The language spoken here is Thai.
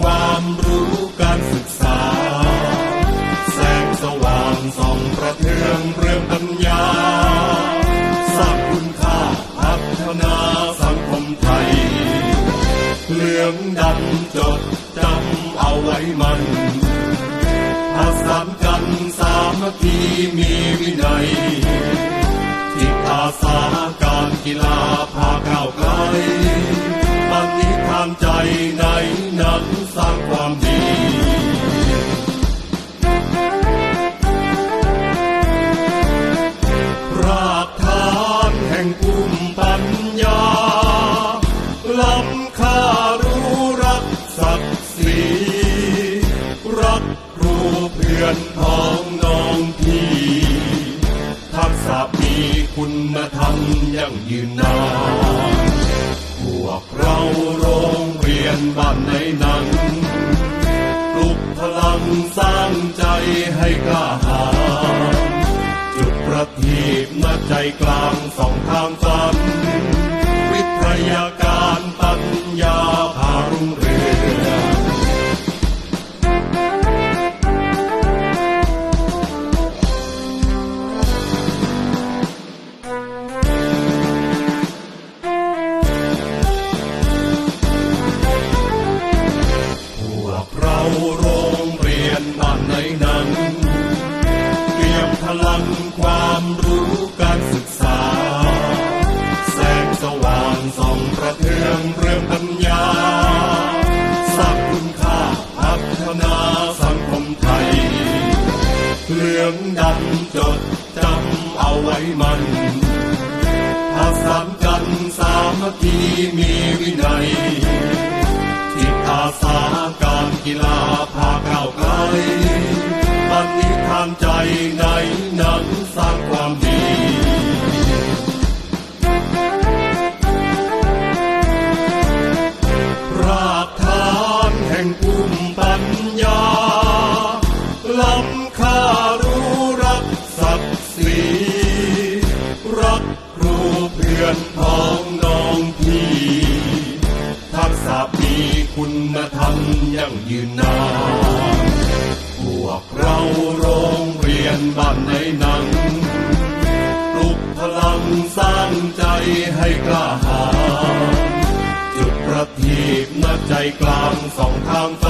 ความรู้การศึกษา แสงสว่างส่องประเทืองเรื่องปัญญาสร้างคุณค่าพัฒนาสังคมไทย เหลืองดำจดจำเอาไว้มันผสานกันสามัคคีมีวินัย เพื่อนพ้องน้องพี่ทักษะมีคุณธรรมยั่งยืนนานพวกเราโรงเรียนบ้านในหนังปลุกพลังสร้างใจให้กล้าหาญจุดประทีปณใจกลางสองทางฝันวิทยาก ส่องประเทืองเรื่องปัญญาสร้างคุณค่าพัฒนาสังคมไทยเหลืองดำจดจำเอาไว้มันผสานกันสามัคคีมีวินัยที่อาสาการกีฬา งยืนนานพวกเราโรงเรียนบ้านในหนังปลุกพลังสร้างใจให้กล้าหาญจุดประทีปณใจกลางสองทางฟ้า